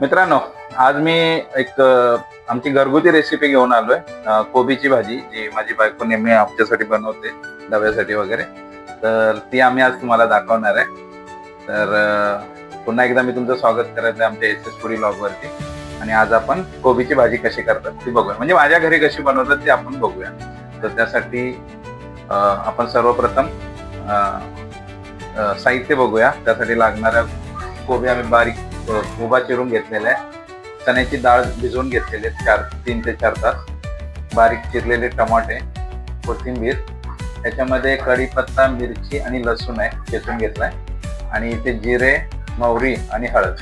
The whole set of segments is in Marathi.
मित्रांनो आज मी एक आमची घरगुती रेसिपी घेऊन आलोय. कोबीची भाजी जी माझी बायको नेहमी आमच्यासाठी बनवते डब्यासाठी वगैरे. तर ती आम्ही आज तुम्हाला दाखवणार आहे. तर पुन्हा एकदा मी तुमचं स्वागत करत आहे आमच्या एस एस पुरी ब्लॉगवरती आणि आज आपण कोबीची भाजी कशी करतात ती बघूया. म्हणजे माझ्या घरी कशी बनवतात ती आपण बघूया. तर त्यासाठी आपण सर्वप्रथम साहित्य बघूया. त्यासाठी लागणाऱ्या कोबी आम्ही बारीक उभा चिरून घेतलेला आहे. चण्याची डाळ भिजवून घेतलेली आहे चार तीन ते चार तास. बारीक चिरलेले टमाटे कोथिंबीर. त्याच्यामध्ये कढीपत्ता मिरची आणि लसूण आहे चेचून घेतलाय. आणि इथे जिरे मोहरी आणि हळद.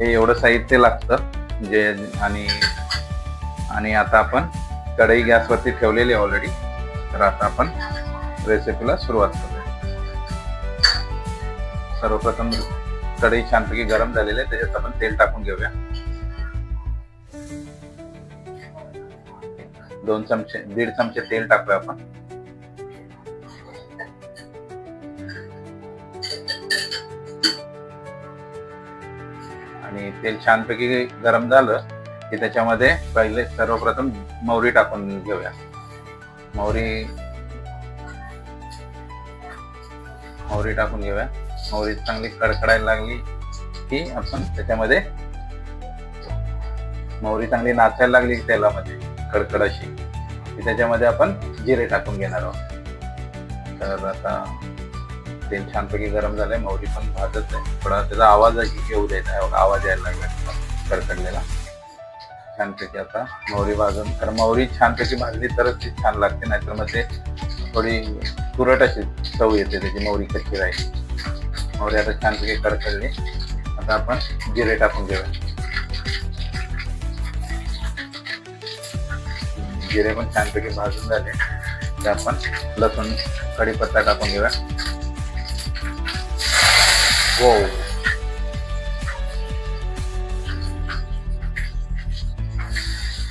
हे एवढं साहित्य लागतं. जे आणि आणि आता आपण कढई गॅसवरती ठेवलेली आहे ऑलरेडी तर आता आपण रेसिपीला सुरुवात करूया. सर्वप्रथम कढई छानपैकी गरम झालेली आहे त्याच्यात आपण तेल टाकून घेऊया. दोन चमचे दीड चमचे तेल टाकूया आपण. आणि तेल छानपैकी गरम झालं की त्याच्यामध्ये पहिले सर्वप्रथम मोहरी टाकून घेऊया. मोहरी मोहरी टाकून घेऊया. मोहरी चांगली कडकडायला लागली की आपण त्याच्यामध्ये मोहरी चांगली नाचायला लागली की तेलामध्ये कडकड अशी. की त्याच्यामध्ये आपण जिरे टाकून घेणार आहोत. तर आता तेल छानपैकी गरम झालंय मोहरी पण भाजत आहे. थोडा त्याचा आवाज येऊ द्यायचा आहे आवाज यायला लागला कडकडलेला. छानपैकी आता मोहरी भाजून कारण मोहरी छानपैकी भाजली तरच ती छान लागते नाहीतर मग ते थोडी तुरट अशी चव येते त्याची मोहरी कच्ची राहील. मोहरी आता छानपैकी कडकडले. आता आपण जिरे टाकून घेऊया. जिरे पण छानपैकी भाजून झाले. तर आपण लसूण कढीपत्ता टाकून घेऊया. हो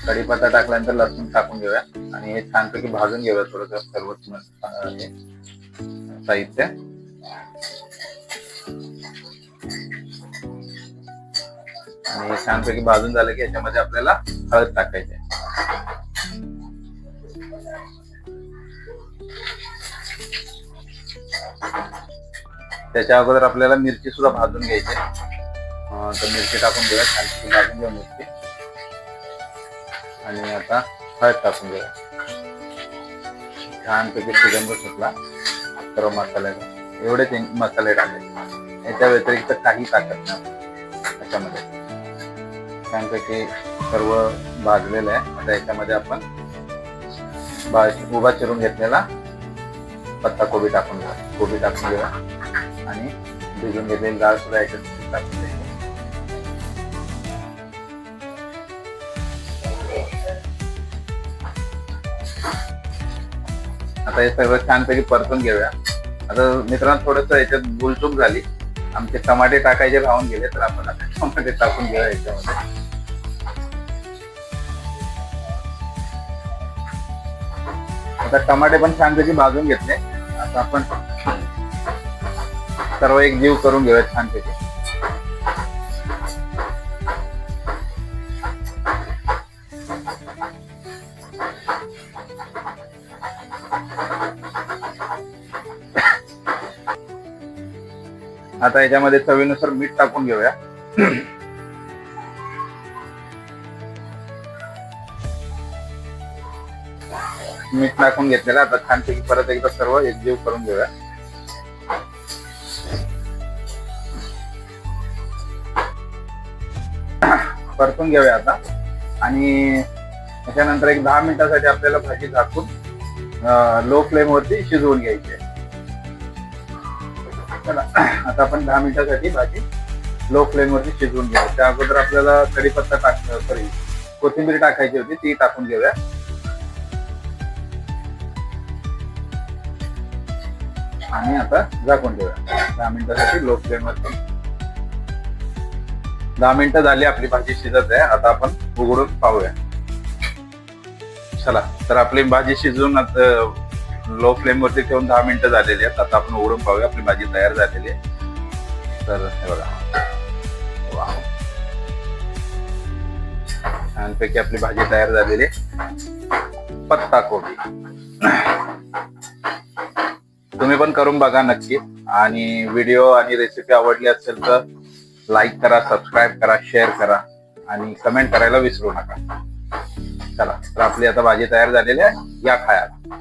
कढीपत्ता टाकल्यानंतर लसूण टाकून घेऊया. आणि हे छानपैकी भाजून घेऊया थोडस सर्व साहित्य. आणि छानपैकी भाजून झालं की याच्यामध्ये आपल्याला हळद टाकायची त्याच्या अगोदर आपल्याला मिरची सुद्धा भाजून घ्यायची आहे. तर मिरची टाकून देऊया छानपैकी भाजून घेऊ मिरची. आणि आता हळद टाकून देऊया. छानपैकी सुगंध सुटला. सर्व मसाल्याचा एवढे मसाले टाकले याच्या व्यतिरिक्त काही टाकत नाही. त्याच्यामध्ये छानपैकी सर्व भाजलेलं आहे. आता याच्यामध्ये आपण उभा चिरून घेतलेला पत्ता कोबी टाकून घ्या कोबी टाकून घेऊया आणि भिजून घेतलेली डाळ सुद्धा याच्यात टाकून द्यायची आता हे सगळं छानपैकी परतून घेऊया. आता मित्रांनो थोडस याच्यात गुलचूक झाली. आमचे टमाटे टाकायचे राहून गेले तर आपण आता टमाटे टाकून घेऊया याच्यामध्ये. आता टमाटे पण छानपैकी भाजून घेतले. आता आपण सर्व एक जीव करून घेऊया छानपैकी आता याच्यामध्ये चवीनुसार मीठ टाकून घेऊया. मीठ टाकून घेतलेलं आता छानपैकी परत एकदा सर्व एकजीव करून घेऊया. परतून घेऊया आता. आणि त्याच्यानंतर एक दहा मिनिटासाठी आपल्याला भाजी झाकून लो फ्लेम वरती शिजवून घ्यायची चला आता आपण दहा मिनिटासाठी भाजी लो फ्लेम वरती शिजवून घेऊया. त्या अगोदर आपल्याला कढीपत्ता टाक सॉरी कोथिंबीर टाकायची होती ती टाकून घेऊया. आणि आता झाकून ठेवूया. दहा मिनिटासाठी लो फ्लेम वरती दहा मिनिटं झाली आपली भाजी शिजत आहे. आता आपण उघडून पाहूया. चला तर आपली भाजी शिजून लो फ्लेम वरती ठेवून दहा मिनिटं झालेली आहेत. आता आपण उघडून पाहूया. आपली भाजी तयार झालेली आहे. तर हे बघा. वाव. छानपैकी आपली भाजी तयार झालेली आहे. पत्ता कोबी करून बघा नक्की. आणि व्हिडिओ आणि रेसिपी आवडली असेल तर लाईक करा सबस्क्राईब करा शेअर करा. आणि कमेंट करायला विसरू नका. चला तर आपली आता भाजी तयार झालेली आहे. या खायला.